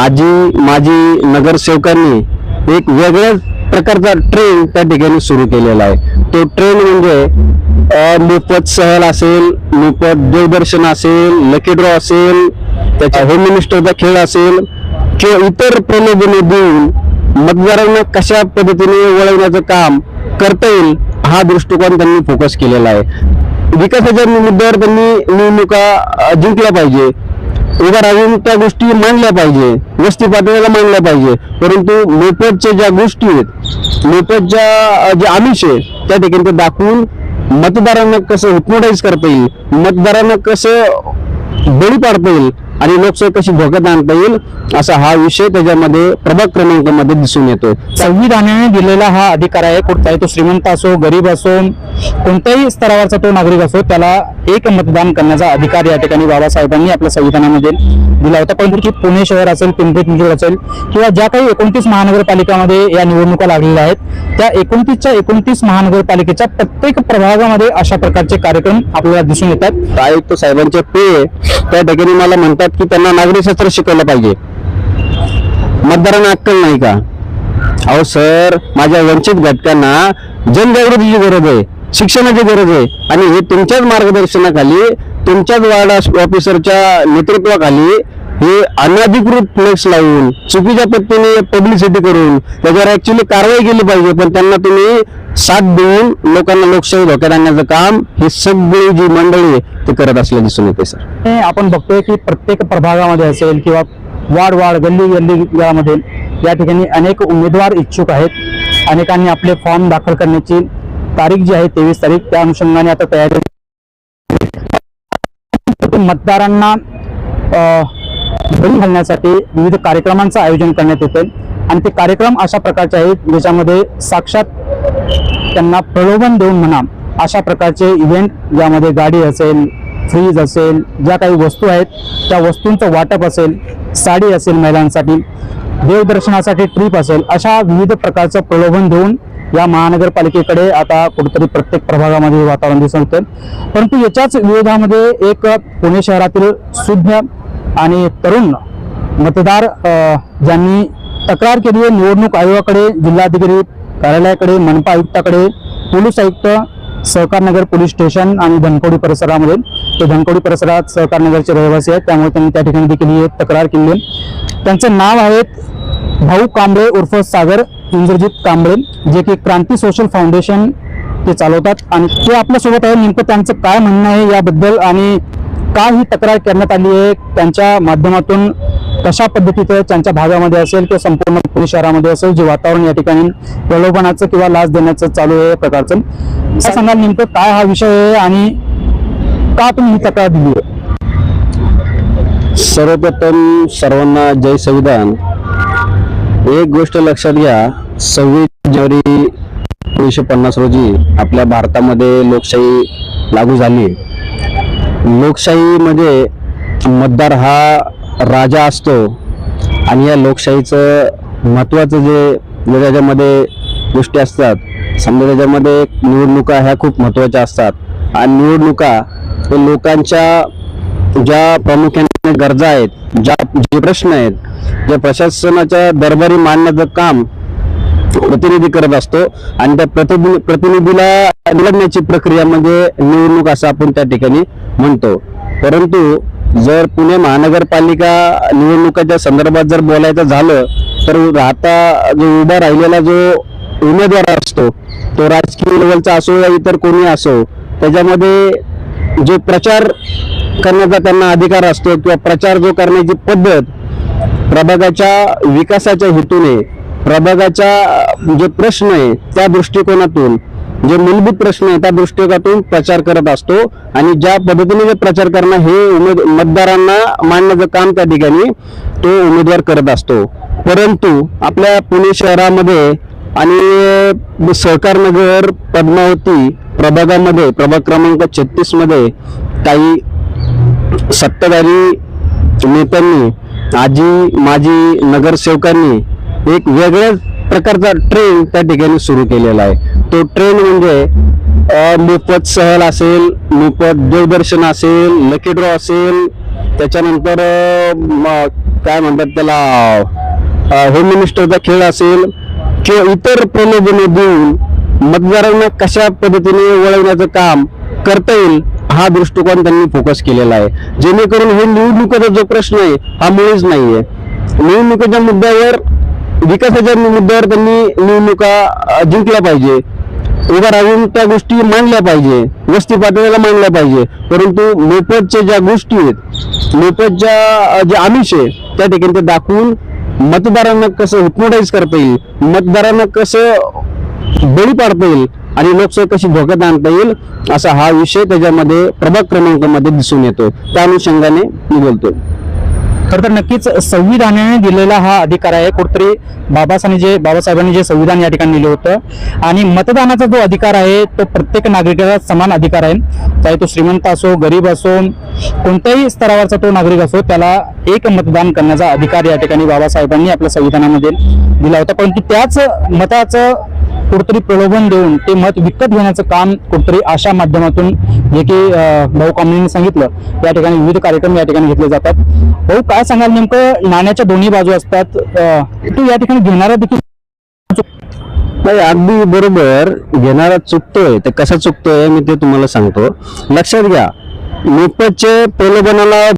आजी माजी नगरसेवकांनी एक वेगळ्याच प्रकारचा ट्रेन त्या ठिकाणी सुरू केलेला आहे. तो ट्रेन म्हणजे मोफत सहल असेल मोफत देवदर्शन असेल लकी ड्रॉ असेल त्याच्या होम मिनिस्टरचा खेळ असेल किंवा इतर प्रलोभने देऊन मतदारांना कशा पद्धतीने वळवण्याचं काम करता येईल हा दृष्टिकोन त्यांनी फोकस केलेला आहे. विकासाच्या मुद्द्यावर त्यांनी निवडणुका जिंकल्या पाहिजे. उभा राहून त्या गोष्टी मांडल्या पाहिजे. वस्ती पातळीला मांडल्या पाहिजे. परंतु मोफतच्या ज्या गोष्टी आहेत मोफतच्या जे आमिष आहे त्या ठिकाणी ते दाखवून मतदारांना कसं हिप्नोटाईज करता येईल मतदारांना कसं बळी पाडता येईल आणि लोकशाही कशी धोक्यात आणता येईल असा हा विषय त्याच्यामध्ये प्रभाग क्रमांकामध्ये दिसून येतो संविधानाने दिलेला हा अधिकार आहे. कुठचाही तो श्रीमंत असो गरीब असो कोणत्याही स्तरावरचा तो नागरिक असो त्याला एक मतदान करण्याचा अधिकार या ठिकाणी बाबासाहेबांनी आपल्या संविधानामध्ये दिला होता. परंतु ती पुणे शहर असेल पिंपरी चिंचवड असेल किंवा ज्या काही एकोणतीस महानगरपालिकामध्ये या निवडणुका लागलेल्या आहेत त्या एकोणतीसच्या एकोणतीस महानगरपालिकेच्या प्रत्येक प्रभागामध्ये अशा प्रकारचे कार्यक्रम आपल्याला दिसून येतात. आयुक्त साहेबांचे पे त्या ठिकाणी मला म्हणतात की त्यांना नागरिकशास्त्र शिकवलं पाहिजे. मतदारांना अक्कल नाही का? अहो सर माझ्या वंचित घटकांना जनजागृतीची गरज आहे शिक्षणाची गरज आहे. आणि हे तुमच्याच मार्गदर्शनाखाली तुमच्याच वार्ड ऑफिसरच्या नेतृत्वाखाली हे अनधिकृत फ्लेक्स लावून चुकीच्या पद्धतीने पब्लिसिटी करून त्याच्यावर ऍक्च्युली कारवाई केली पाहिजे. पण त्यांना तुम्ही साथ देऊन लोकांना लोकशाही धोक्यात आणण्याचं काम ही सगळी जी मंडळी आहे, ते करत असल्या दिसून येते सर. हे आपण बघतोय की प्रत्येक प्रभागामध्ये असेल किंवा वाढ वाढ गल्ली गल्ली यामध्ये या ठिकाणी अनेक उमेदवार इच्छुक आहेत. अनेकांनी आपले फॉर्म दाखल करण्याची तारीख जी आहे तेवीस तारीख त्या अनुषंगाने आता तयारी मतदारांना अ, बळी घालण्यासाठी विविध कार्यक्रमांचं आयोजन करण्यात येतं आणि ते कार्यक्रम अशा प्रकारचे आहेत ज्याच्यामध्ये साक्षात त्यांना प्रलोभन देऊन म्हणा अशा प्रकारचे इव्हेंट ज्यामध्ये गाडी असेल फ्रीज असेल ज्या काही वस्तू आहेत त्या वस्तूंचं वाटप असेल साडी असेल महिलांसाठी देवदर्शनासाठी ट्रिप असेल अशा विविध प्रकारचं प्रलोभन देऊन या महानगरपालिकेकडे आता कुठेतरी प्रत्येक प्रभागामध्ये वातावरण दिसून येतं परंतु याच्याच विरोधामध्ये एक पुणे शहरातील शुद्ध आणि तरुण मतदार ज्यांनी तक्रार केली आहे निवडणूक आयोगाकडे जिल्हाधिकारी कार्यालयाकडे मनपा आयुक्ताकडे पोलीस आयुक्त सहकारनगर पोलीस स्टेशन आणि धनकोडी परिसरामध्ये. ते धनकोडी परिसरात सहकार नगरचे रहिवासी आहेत त्यामुळे त्यांनी त्या ठिकाणी देखील ही तक्रार केली आहे. त्यांचं नाव आहेत भाऊ कांबळे उर्फ सागर इंद्रजित कांबळे जे की क्रांती सोशल फाउंडेशन ते चालवतात. आणि ते आपल्यासोबत आहे नेमकं त्यांचं काय म्हणणं आहे याबद्दल आणि का ही तक्रार करण्यात आली आहे? त्यांच्या माध्यमातून कशा पद्धतीचं त्यांच्या भागामध्ये असेल किंवा संपूर्ण पुणे शहरामध्ये असेल जे वातावरण या ठिकाणी प्रलोभनाचं किंवा लाच देण्याचं चालू आहे या प्रकारचं? काय सांगाल नेमकं काय हा विषय आहे आणि का तुम्ही ही तक्रार दिली आहे? सर्वप्रथम सर्वांना जय संविधान. एक गोष्ट लक्षात घ्या सव्वीस जानेवारी एकोणीसशे पन्नास रोजी आपल्या भारतामध्ये लोकशाही लागू झाली. लोकशाहीमध्ये मतदार हा राजा असतो आणि या लोकशाहीचं महत्त्वाचं जे जे त्याच्यामध्ये गोष्टी असतात समजा त्याच्यामध्ये निवडणुका ह्या खूप महत्त्वाच्या असतात. आणि निवडणुका हे लोकांच्या ज्या प्रामुख्याने गरजा आहेत ज्या जे प्रश्न आहेत जे प्रशासनाच्या दरबारी मांडण्याचं काम प्रतिनिधी करत असतो. आणि त्या प्रतिनिधी प्रतिनिधीला निवडण्याची प्रक्रिया म्हणजे निवडणूक असं आपण त्या ठिकाणी म्हणतो. परंतु जर पुणे महानगरपालिका निवडणुकाच्या संदर्भात जर बोलायचं झालं तर आता जो उभा राहिलेला जो उमेदवार असतो तो राजकीय लेवलचा असो या इतर कोणी असो त्याच्यामध्ये जो प्रचार करण्याचा त्यांना अधिकार असतो किंवा प्रचार जो करण्याची पद्धत प्रभागाच्या विकासाच्या हेतूने प्रभागाच्या जे प्रश्न आहे त्या दृष्टिकोनातून जे मूलभूत प्रश्न आहे त्या दृष्टिकोनातून प्रचार करत असतो. आणि ज्या पद्धतीने जे प्रचार करणं हे उमेद मतदारांना मांडण्याचं काम त्या ठिकाणी तो उमेदवार करत असतो. परंतु आपल्या पुणे शहरामध्ये आणि सहकार नगर पद्मावती प्रभागामध्ये प्रभाग क्रमांक छत्तीसमध्ये काही सत्ताधारी नेत्यांनी आजी माजी नगरसेवकांनी एक वेगळ्याच प्रकारचा ट्रेन त्या ठिकाणी सुरू केलेला आहे. तो ट्रेन म्हणजे मोफत सहल असेल मोफत देवदर्शन असेल लकी ड्रॉ असेल त्याच्यानंतर काय म्हणतात त्याला होम मिनिस्टरचा खेळ असेल किंवा इतर प्रलोभने देऊन मतदारांना कशा पद्धतीने वळवण्याचं काम करता येईल हा दृष्टिकोन त्यांनी फोकस केलेला आहे. जेणेकरून हे निवडणुकीचा जो प्रश्न आहे हा मुळीच नाहीये. निवडणुकीच्या मुद्द्यावर विकासाच्या मुद्द्यावर त्यांनी निवडणुका जिंकल्या पाहिजे. उभा राहून त्या गोष्टी मांडल्या पाहिजे. वस्ती पातळीला मांडल्या पाहिजे. परंतु मोफतच्या ज्या गोष्टी आहेत मोफतच्या जे आमिष आहे त्या ठिकाणी ते दाखवून मतदारांना कसं हिप्नोटाईज करता येईल मतदारांना कसं बळी पाडता येईल आणि लोकशाही कशी धोक्यात आणता येईल असा हा विषय त्याच्यामध्ये प्रभाग क्रमांकामध्ये दिसून येतो. त्या अनुषंगाने मी बोलतो खरं तर नक्कीच संविधानाने दिलेला हा अधिकार आहे. कुठतरी बाबासाहेबांनी जे बाबासाहेबांनी जे संविधान या ठिकाणी दिलं होतं. आणि मतदानाचा जो अधिकार आहे तो प्रत्येक नागरिकाला समान अधिकार आहे. चाहे तो श्रीमंत असो गरीब असो कोणत्याही स्तरावरचा तो नागरिक असो त्याला एक मतदान करण्याचा अधिकार या ठिकाणी बाबासाहेबांनी आपल्या संविधानामध्ये दिला होता. परंतु त्याच मताचं कुठतरी प्रलोभन देऊन ते मत विकत घेण्याचं काम कुठतरी अशा माध्यमातून जे की भाऊ कांबळेंनी सांगितलं. या ठिकाणी विविध कार्यक्रम या ठिकाणी घेतले जातात. भाऊ काय सांगाल नेमकं? नाण्याच्या दोन्ही बाजू असतात. तू या ठिकाणी घेणारा देखील नाही अगदी बरोबर. घेणारा चुकतोय ते कसा चुकतोय मी ते तुम्हाला सांगतो. लक्षात घ्या मोफतचे प्रलोभनाला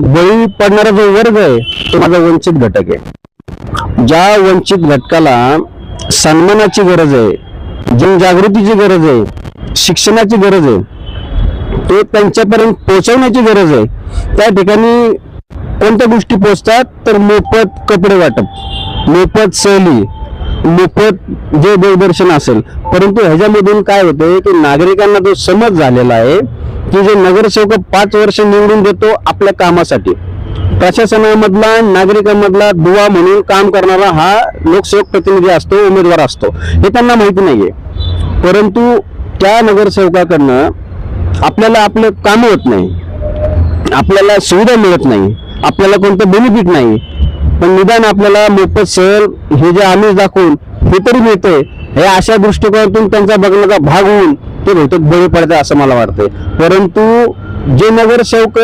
बळी पडणारा जो वर्ग आहे तो माझा वंचित घटक आहे. ज्या वंचित घटकाला सन्मानाची गरज आहे जनजागृतीची गरज आहे शिक्षणाची गरज आहे ते त्यांच्यापर्यंत पोहोचवण्याची गरज आहे. त्या ठिकाणी कोणत्या गोष्टी पोचतात तर मोफत कपडे वाटप मोफत सहली मोफत जे देवदर्शन असेल. परंतु ह्याच्यामधून काय होतंय की नागरिकांना जो समज झालेला आहे की जे नगरसेवक पाच वर्ष निवडून देतो आपल्या कामासाठी. प्रशासनामधला नागरिकांमधला दुवा म्हणून काम करणारा हा लोकसेवक प्रतिनिधी असतो उमेदवार असतो. हे त्यांना माहिती नाहीये. परंतु त्या नगरसेवकाकडनं आपल्याला आपलं काम होत नाही. आपल्याला सुविधा मिळत नाही. आपल्याला कोणतं बेनिफिट नाही. पण निदान आपल्याला मोफत सर हे जे आम्ही दाखवून हे तरी मिळतंय हे अशा दृष्टिकोनातून त्यांचा बघण्याचा भाग होऊन ते बहुतेक बळी पडते असं मला वाटतंय. परंतु जे नगरसेवक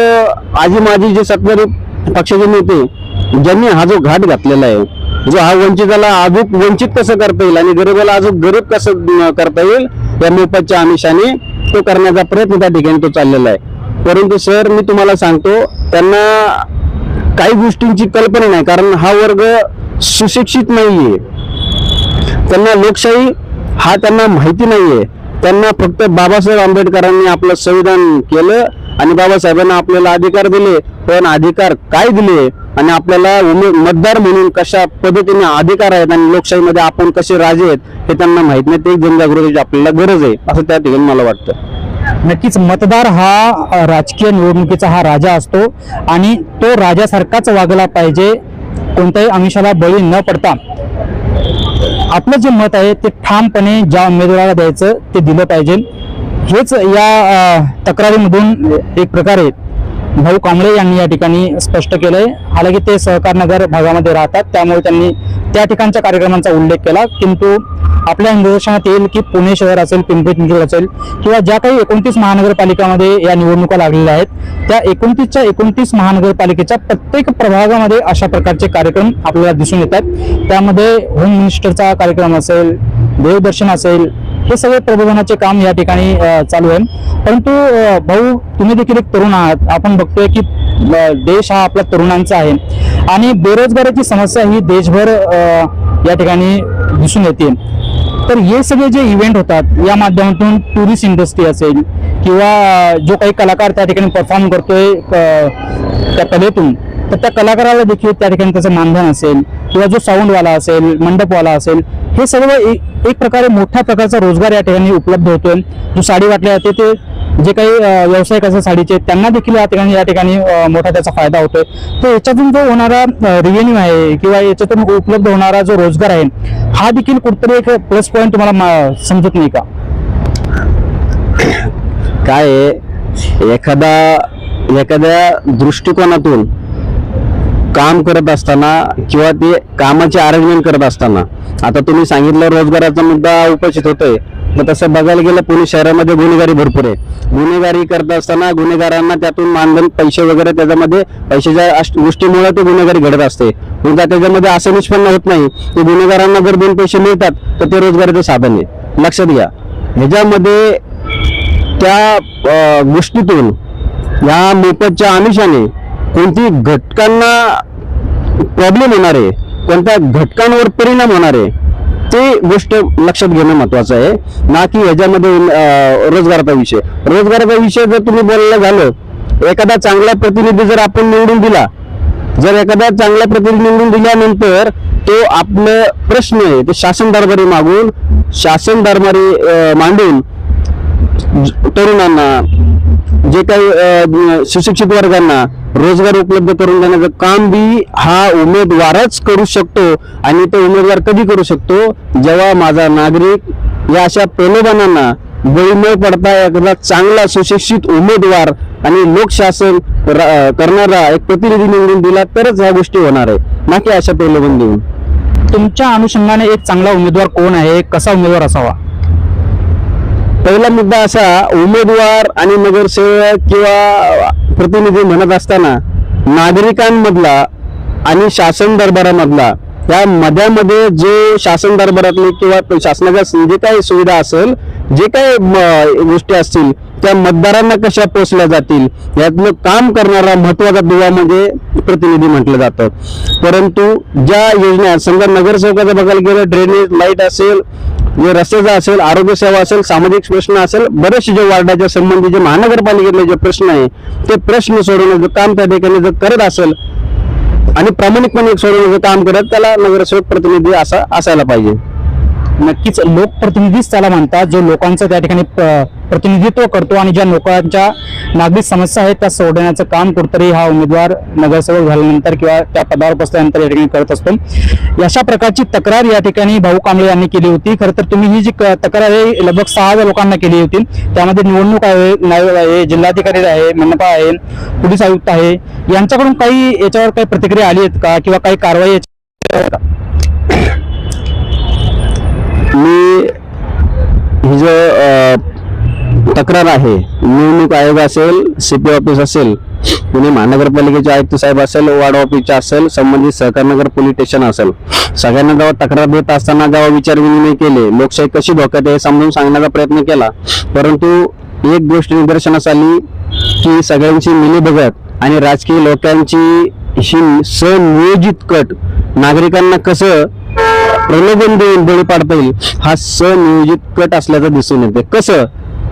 आजी माजी जे सत्ताधारी पक्षाचे नेते ज्यांनी हा जो घाट घातलेला आहे जो हा वंचिताला अजून वंचित कसं करता येईल आणि गरीबाला अजून गरीब कसं करता येईल या मोफतच्या आमिषाने तो करण्याचा प्रयत्न त्या ठिकाणी तो चाललेला आहे. परंतु सर मी तुम्हाला सांगतो त्यांना काही गोष्टींची कल्पना नाही कारण हा वर्ग सुशिक्षित नाहीये. त्यांना लोकशाही हा त्यांना माहिती नाहीये. त्यांना फक्त बाबासाहेब आंबेडकरांनी आपलं संविधान केलं आणि बाबासाहेबांना आपल्याला अधिकार दिले पण अधिकार काय दिले? आणि आपल्याला उमे- मतदार म्हणून कशा पद्धतीने अधिकार आहेत आणि लोकशाहीमध्ये आपण कसे राजे आहेत हे त्यांना माहीत नाही. ते जनजागृतीची आपल्याला गरज आहे असं त्या ठिकाणी मला वाटतं. नक्कीच मतदार हा राजकीय निवडणुकीचा हा राजा असतो आणि तो राजासारखाच वागला पाहिजे कोणत्याही आमिषाला बळी न पडता. आपलं जे मत आहे ते ठामपणे ज्या उमेदवाराला द्यायचं ते दिलं पाहिजे. हेच या तक्रारीमधून एक प्रकारे भाऊ कांबळे यांनी या ठिकाणी स्पष्ट केलंय. हालाकी ते सहकार नगर भागामध्ये राहतात त्यामुळे त्यांनी त्या ठिकाणच्या कार्यक्रमांचा उल्लेख केला. किंतु आपल्या निदर्शनात येईल की पुणे शहर असेल पिंपरी चिंचवड असेल किंवा ज्या काही एकोणतीस महानगरपालिकामध्ये या निवडणुका लागलेल्या आहेत त्या एकोणतीसच्या एकोणतीस महानगरपालिकेच्या प्रत्येक प्रभागामध्ये अशा प्रकारचे कार्यक्रम आपल्याला दिसून येतात. त्यामध्ये होम मिनिस्टरचा कार्यक्रम असेल देवदर्शन असेल हे सगळे प्रबोधनाचे काम या ठिकाणी चालू आहे. परंतु भाऊ तुम्ही देखील एक तरुण आहात. आपण बघतोय की देश हा आपला तरुणांचा आहे. आणि बेरोजगारीची समस्या ही देशभर या ठिकाणी दिसून येते. तर हे सगळे जे इव्हेंट होतात या माध्यमातून टुरिस्ट इंडस्ट्री असेल किंवा जो काही कलाकार त्या ठिकाणी परफॉर्म करतोय त्या कलेतून तर त्या कलाकाराला देखील त्या ठिकाणी त्याचं मानधन असेल किंवा जो साऊंडवाला असेल मंडपवाला असेल हे सर्व एक एक प्रकारे मोठ्या प्रकारचा रोजगार या ठिकाणी उपलब्ध होतोय. जो साडी वाटले जाते ते जे काही व्यावसायिक असेल साडीचे त्यांना देखील या ठिकाणी या ठिकाणी मोठा त्याचा फायदा होतोय. तर याच्यातून जो होणारा रिव्हेन्यू आहे किंवा याच्यातून उपलब्ध होणारा जो रोजगार आहे हा देखील कुठतरी एक प्लस पॉईंट तुम्हाला मा- समजत नाही का? काय आहे, एखादा एखाद्या दृष्टिकोनातून काम करत असताना किंवा ते कामाचे अरेंजमेंट करत असताना आता तुम्ही सांगितलं रोजगाराचा मुद्दा उपस्थित होतोय मग तसं बघायला गेलं पुणे शहरामध्ये गुन्हेगारी भरपूर आहे. गुन्हेगारी करत असताना गुन्हेगारांना त्यातून मानधन पैसे वगैरे त्याच्यामध्ये पैशाच्या गोष्टीमुळे ते गुन्हेगारी घडत असते. पण त्याच्यामध्ये असं निष्पन्न होत नाही की गुन्हेगारांना जर दोन पैसे मिळतात तर ते रोजगाराचं साधन आहे. लक्षात घ्या. ह्याच्यामध्ये त्या गोष्टीतून या मोफतच्या आमिषाने कोणती घटकांना प्रॉब्लेम होणार आहे कोणत्या घटकांवर परिणाम होणार आहे ते गोष्ट लक्षात घेणं महत्वाचं आहे. ना की ह्याच्यामध्ये रोजगाराचा विषय. रोजगाराचा विषय जर तुम्ही बोलायला झालं एखादा चांगला प्रतिनिधी जर आपण निवडून दिला जर एखादा चांगला प्रतिनिधी निवडून दिल्यानंतर तो आपलं प्रश्न आहे ते शासन दरबारी मागून शासन दरबारी मांडून तरुणांना जे काही सुशिक्षित वर्गांना रोजगार उपलब्ध करून देण्याचं काम बी हा उमेदवारच करू शकतो आणि तो उमेदवार कधी करू शकतो? जेव्हा माझा नागरिक या अशा प्रलोभनांना बळी न पडता एखादा चांगला सुशिक्षित उमेदवार आणि लोकशासन र- करणारा एक प्रतिनिधी निवडून दिला तरच ह्या गोष्टी होणार आहे ना की अशा प्रलोभन देऊन. तुमच्या अनुषंगाने एक चांगला उमेदवार कोण आहे? कसा उमेदवार असावा? पहिला मुद्दा असा उमेदवार आणि नगरसेवक किंवा प्रतिनिधी म्हणत असताना नागरिकांमधला आणि शासन दरबारामधला या मध्यामध्ये जो शासन दरबारातले किंवा शासनाच्या जे काही सुविधा असेल जे काही गोष्टी असतील त्या मतदारांना कशा पोचल्या जातील यातलं काम करणारा महत्त्वाचा दुवा म्हणजे प्रतिनिधी म्हटलं जातं. परंतु ज्या योजना समजा नगरसेवकाचं बघायला गेलं ड्रेनेज लाइट असेल जे रस्त्याचा असेल आरोग्य सेवा असेल सामाजिक प्रश्न असेल बरेचसे जे वार्डाच्या संबंधी जे महानगरपालिकेतले जे प्रश्न आहे ते प्रश्न सोडवण्याचं काम त्या ठिकाणी जर करत असेल आणि प्रामाणिकपणे सोडवण्याचं काम करत त्याला नगरसेवक प्रतिनिधी असा असायला पाहिजे. नक्कीच लोकप्रतिनिधीच त्याला म्हणतात जो लोकांचं त्या ठिकाणी प- प्रतिनिधित्व करतो आणि ज्या लोकांच्या नागरिक समस्या आहेत त्या सोडवण्याचं काम कुठतरी हा उमेदवार नगरसेवक झाल्यानंतर किंवा त्या पदावर बसल्यानंतर या ठिकाणी करत असतो. अशा प्रकारची तक्रार या ठिकाणी भाऊ कांबळे यांनी केली होती. खरं तर तुम्ही ही जी क- तक्रार आहे लगभग सहा हजार लोकांना केली होती. त्यामध्ये निवडणूक आहे नायब आहे जिल्हाधिकारी आहे मनपा आहे पोलीस आयुक्त आहे. यांच्याकडून काही याच्यावर काही प्रतिक्रिया आली आहेत का? किंवा काही कारवाई याच्या का? मी ही जो अ, तक्रार आहे निवडणूक आयोग असेल सीपी ऑफिस असेल पुणे महानगरपालिकेचे आयुक्त साहेब असेल वार्ड ऑफिसचे असेल संबंधित सहकारनगर पोलीस स्टेशन असेल. सगळ्यांना जेव्हा तक्रार देत असताना जेव्हा विचार विनिमय केले लोकशाही कशी धोक्यात आहे समजून सांगण्याचा प्रयत्न केला. परंतु एक गोष्ट निदर्शनास आली की सगळ्यांची मिलीभगत आणि राजकीय लोकांची ही सनियोजित कट नागरिकांना कसं प्रलोभन देऊन बळी पाडता येईल हा सनियोजित कट असल्याचं दिसून येते. कसं?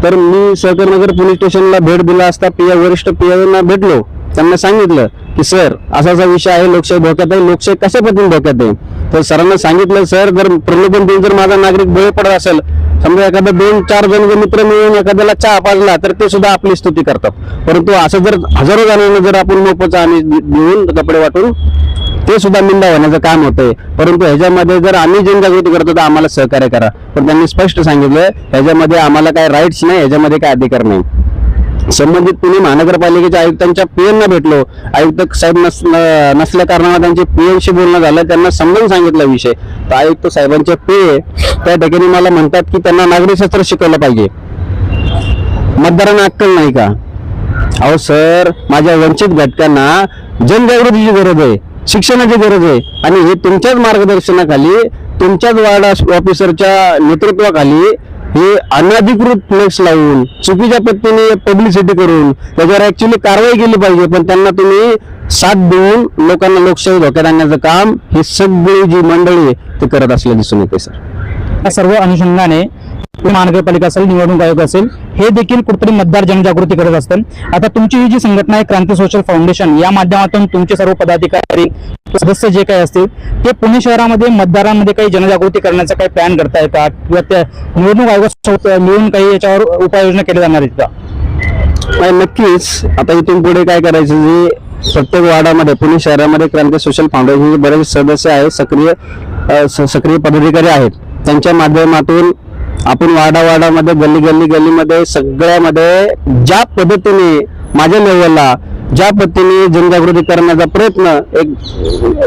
तर मी सहकारनगर पोलीस स्टेशनला भेट दिला असता पी वरिष्ठ पी भेटलो. त्यांना सांगितलं की सर असा असा विषय आहे लोकशाही धोक्यात आहे लोकशाही कशा पद्धतीने धोक्यात आहे? तर सरांना सांगितलं सर जर प्रलोभन देऊन जर माझा नागरिक बळी पडत असेल समजा एखादा दोन चार जण जर मित्र मिळून एखाद्याला चहा पाजला तर ते सुद्धा आपली स्तुती करतात. परंतु असं जर हजारो जणांना जर आपण मोफचा आम्ही देऊन कपडे वाटून ते सुद्धा निंदा होण्याचं काम होतंय. परंतु ह्याच्यामध्ये जर आम्ही जनजागृती करतो तर आम्हाला सहकार्य करा. पण त्यांनी स्पष्ट सांगितलं ह्याच्यामध्ये आम्हाला काय राईट्स नाही ह्याच्यामध्ये काय अधिकार नाही. संबंधित पुणे महानगरपालिकेच्या आयुक्तांच्या पीएनना भेटलो. आयुक्त साहेब नस नसल्या कारणानं त्यांचे पीएनशी बोलणं झालं त्यांना समजून सांगितला विषय. तर आयुक्त साहेबांचे पे त्या ठिकाणी मला म्हणतात की त्यांना नागरिकशास्त्र शिकवलं पाहिजे. मतदारांना अक्कल नाही का? अहो सर माझ्या वंचित घटकांना जनजागृतीची गरज आहे. शिक्षणाची गरज आहे. आणि हे तुमच्याच मार्गदर्शनाखाली तुमच्याच वार्ड ऑफिसरच्या नेतृत्वाखाली हे अनधिकृत फ्लेक्स लावून चुकीच्या पद्धतीने पब्लिसिटी करून त्याच्यावर ऍक्च्युली कारवाई केली पाहिजे. पण त्यांना तुम्ही साथ देऊन लोकांना लोकशाही धोक्यात आणण्याचं काम ही सगळी जी मंडळी आहे ते करत असले दिसून येते सर. या सर्व अनुषंगाने महानगरपालिका असेल निवडणूक आयोग असेल हे देखील कुठेतरी मतदार जनजागृती करत असतात आता तुमची ही जी संघटना आहे क्रांती सोशल फाउंडेशन या माध्यमातून तुमचे सर्व पदाधिकारी सदस्य जे काही असतील ते पुणे शहरामध्ये मतदारांमध्ये काही जनजागृती करण्याचा काही प्लॅन करताय का किंवा त्या निवडणूक आयोगासोबत मिळून काही याच्यावर उपाययोजना केल्या जाणार आहेत का? नक्कीच. आता इथून पुढे काय करायचं जे प्रत्येक वार्डामध्ये पुणे शहरामध्ये क्रांती सोशल फाउंडेशनचे बरेच सदस्य आहेत सक्रिय सक्रिय पदाधिकारी आहेत. त्यांच्या माध्यमातून आपण वाडा वाडामध्ये गल्ली गल्ली गल्लीमध्ये सगळ्यामध्ये ज्या पद्धतीने माझ्या लेवलला ज्या पद्धतीने जनजागृती करण्याचा प्रयत्न एक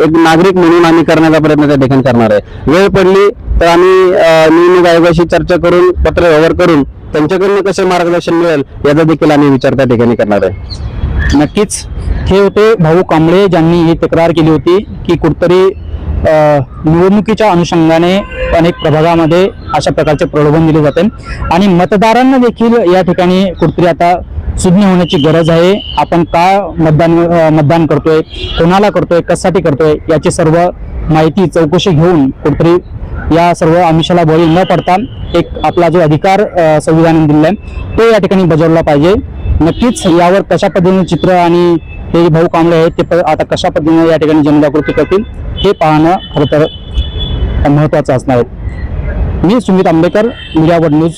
एक नागरिक म्हणून आम्ही करण्याचा प्रयत्न त्या ठिकाणी करणार आहे. वेळ पडली तर आम्ही निवडणूक आयोगाशी चर्चा करून पत्र व्यवहार करून त्यांच्याकडनं कसं मार्गदर्शन मिळेल याचा देखील आम्ही विचार त्या ठिकाणी करणार आहे. नक्कीच. हे होते भाऊ कांबळे ज्यांनी ही तक्रार केली होती की कुठतरी निवडणुकीच्या अनुषंगाने अनेक प्रभागामध्ये अशा प्रकारचे प्रलोभन दिले जाते. आणि मतदारांना देखील या ठिकाणी कुठतरी आता सुज्ञ होण्याची गरज आहे. आपण का मतदान मतदान करतोय? कोणाला करतोय? कशासाठी करतोय? याची सर्व माहिती चौकशी घेऊन कुठतरी या सर्व आमिषाला बळी न पडता एक आपला जो अधिकार संविधानाने दिलेला आहे तो या ठिकाणी बजावला पाहिजे. नक्कीच यावर कशा पद्धतीने चित्र आणि हे भाऊ कांबळे आहेत ते प- आता कशा पद्धतीने या ठिकाणी जनजागृती करतील? हे पाहणं खरं तर महत्वाचं असणार आहे. मी Sumit Ambekar media one news.